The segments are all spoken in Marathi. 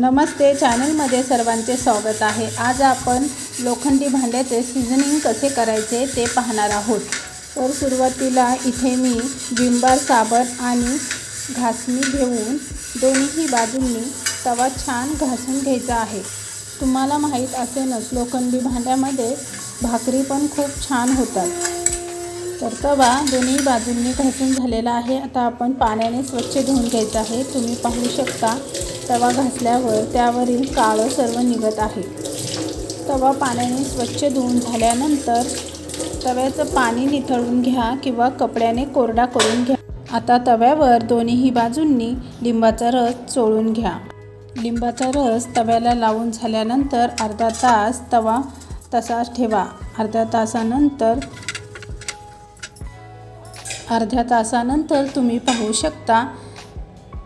नमस्ते चॅनलमध्ये सर्वांचे स्वागत आहे. आज आपण लोखंडी भांड्याचे सिझनिंग कसे करायचे ते पाहणार आहोत. तर सुरुवातीला इथे मी विंबार साबण आणि घासणी घेऊन दोन्हीही बाजूंनी तवा छान घासून घ्यायचा आहे. तुम्हाला माहीत असेलच लोखंडी भांड्यामध्ये भाकरी पण खूप छान होतात. तर तवा दोन्ही बाजूंनी घासून झालेला आहे. आता आपण पाण्याने स्वच्छ धुवून घ्यायचं आहे. तुम्ही पाहू शकता तवा घासल्यावर त्यावरील काळं सर्व निघत आहे. तवा पाण्याने स्वच्छ धुवून झाल्यानंतर तव्याचं पाणी निथळून घ्या किंवा कपड्याने कोरडा करून घ्या. आता तव्यावर दोन्हीही बाजूंनी लिंबाचा रस चोळून घ्या. लिंबाचा रस तव्याला लावून झाल्यानंतर अर्धा तास तवा तसाच ठेवा. अर्ध्या तासानंतर अर्ध्या तासानंतर तुम्ही पाहू शकता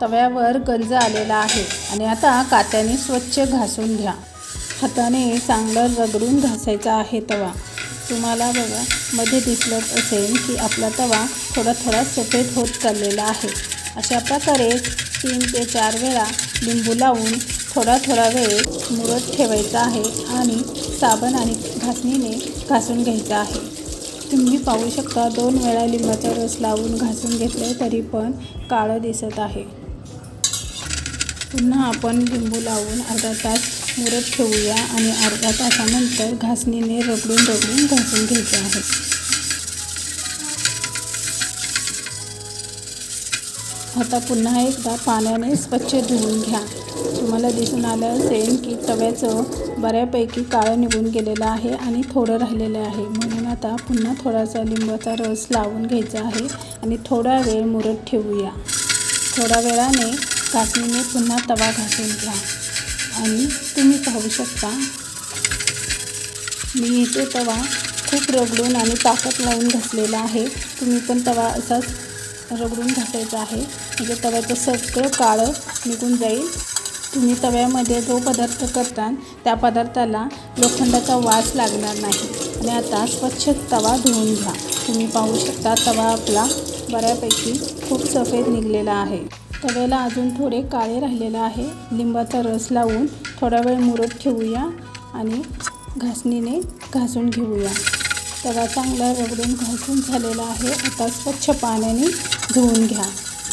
तव्यावर गंज आलेला आहे आणि आता कात्याने स्वच्छ घासून घ्या. हाताने चांगलं रगडून घासायचा आहे तवा. तुम्हाला बघा मध्ये दिसलंच असेल की आपला तवा थोडा थोडा सफेद होत चाललेला आहे. अशा प्रकारे तीन ते चार वेळा लिंबू लावून थोडा थोडा वेळ मुरत ठेवायचा आहे आणि साबण आणि घासणीने घासून घ्यायचा आहे. तुम्ही पाहू शकता दोन वेळा लिंबाचा रस लावून घासून घेतले तरी पण काळं दिसत आहे. पुन्हा आपण लिंबू लावून अर्धा तास मुरत ठेवूया आणि अर्धा तासानंतर घासणीने रगडून रगडून घासून घ्यायचे आहे. आता पुन्हा एकदा पाण्याने स्वच्छ धुवून घ्या. तुम्हाला दिसून आलं असेल की तव्याचं बऱ्यापैकी काळं निघून गेलेलं आहे आणि थोडं राहिलेलं आहे. म्हणून आता पुन्हा थोडासा लिंबाचा रस लावून घ्यायचा आहे आणि थोडा वेळ मुरत ठेवूया. थोड्या वेळाने घासणीने पुन्हा तवा घासून घ्या. आणि तुम्ही पाहू शकता मी इथे तवा खूप रगडून आणि ताकद लावून घासलेला आहे. तुम्ही पण तवा असाच रगडून घासायचा आहे. म्हणजे तव्याचं सगळं काळं निघून जाईल. तुम्ही तव्यामध्ये जो पदार्थ करता त्या पदार्थाला लोखंडाचा वास लागणार नाही. आणि आता स्वच्छ तवा धुवून घ्या. तुम्ही पाहू शकता तवा आपला बऱ्यापैकी खूप सफेद निघलेला आहे. तव्याला अजून थोडे काळे राहिलेलं आहे. लिंबाचा रस लावून थोडा वेळ मुरत ठेवूया आणि घासणीने घासून घेऊया. तवा चांगला रगडून घासून झालेला आहे. आता स्वच्छ पाण्याने धुवून घ्या.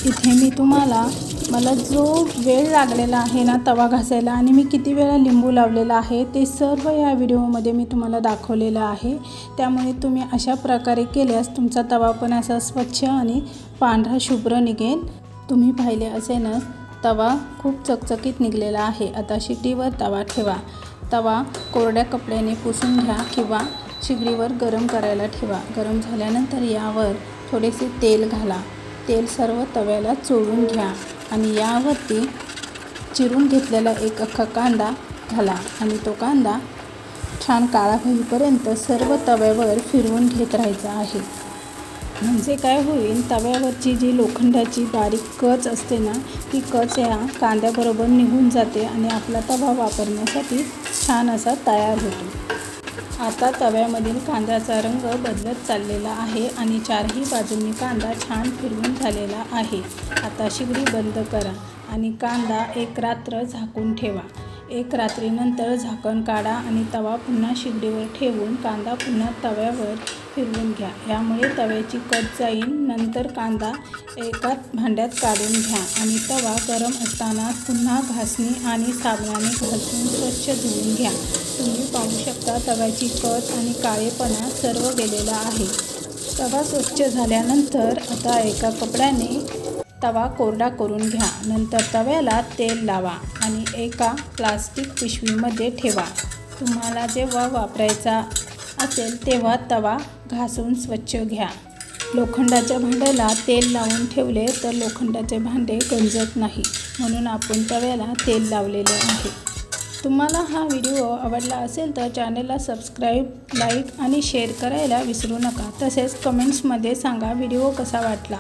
इथे मी तुम्हाला मला जो वेळ लागलेला आहे ना तवा घासायला आणि मी किती वेळा लिंबू लावलेला आहे ते सर्व या व्हिडिओमध्ये मी तुम्हाला दाखवलेलं आहे. त्यामुळे तुम्ही अशा प्रकारे केल्यास तुमचा तवा पण असा स्वच्छ आणि पांढरा शुभ्र निघेल. तुम्ही पाहिले असेनच तवा खूप चकचकीत निघलेला आहे. आता शिटीवर तवा ठेवा. तवा कोरड्या कपड्याने पुसून घ्या किंवा शिगडीवर गरम करायला ठेवा. गरम झाल्यानंतर यावर थोडेसे तेल घाला. तेल सर्व तव्याला चोळून घ्या आणि यावरती चिरून घेतलेला एक अख्खा कांदा घाला आणि तो कांदा छान काळा होईपर्यंत सर्व तव्यावर फिरवून घेत राहायचा आहे. म्हणजे काय होईल तव्यावरची जी लोखंडाची बारीक कच असते ना ती कच या कांद्याबरोबर निघून जाते आणि आपला तवा वापरण्यासाठी छान असा तयार होतो. आता तव्यामधील कांद्याचा रंग बदलत चाललेला आहे आणि चारही बाजूंनी कांदा छान फिरवून झालेला आहे. आता शिगडी बंद करा आणि कांदा एक रात्र झाकून ठेवा. एक रात्रीनंतर झाकण काढा आणि तवा पुन्हा शिगडीवर ठेवून कांदा पुन्हा तव्यावर फिरवून घ्या. यामुळे तव्याची कट जाईल. नंतर कांदा एका भांड्यात काढून घ्या. आणि तवा गरम असताना पुन्हा घासणी आणि साबणाने घासून स्वच्छ धुवून घ्या. तुम्ही पाहू शकता तव्याची कट आणि काळेपणा सर्व गेलेला आहे. तवा स्वच्छ झाल्यानंतर आता एका कपड्याने तवा कोरडा करून घ्या. नंतर तव्याला तेल लावा आणि एका प्लास्टिक पिशवीमध्ये ठेवा. तुम्हाला जेव्हा वापरायचा असेल तेव्हा तवा घासून स्वच्छ घ्या. लोखंडाच्या भांड्याला तेल लावून ठेवले तर लोखंडाचे भांडे गंजत नाही. म्हणून आपण तव्याला तेल लावलेले आहे. तुम्हाला हा व्हिडिओ आवडला असेल तर चॅनलला सबस्क्राईब लाईक आणि शेअर करायला विसरू नका. तसेच कमेंट्समध्ये सांगा व्हिडिओ कसा वाटला.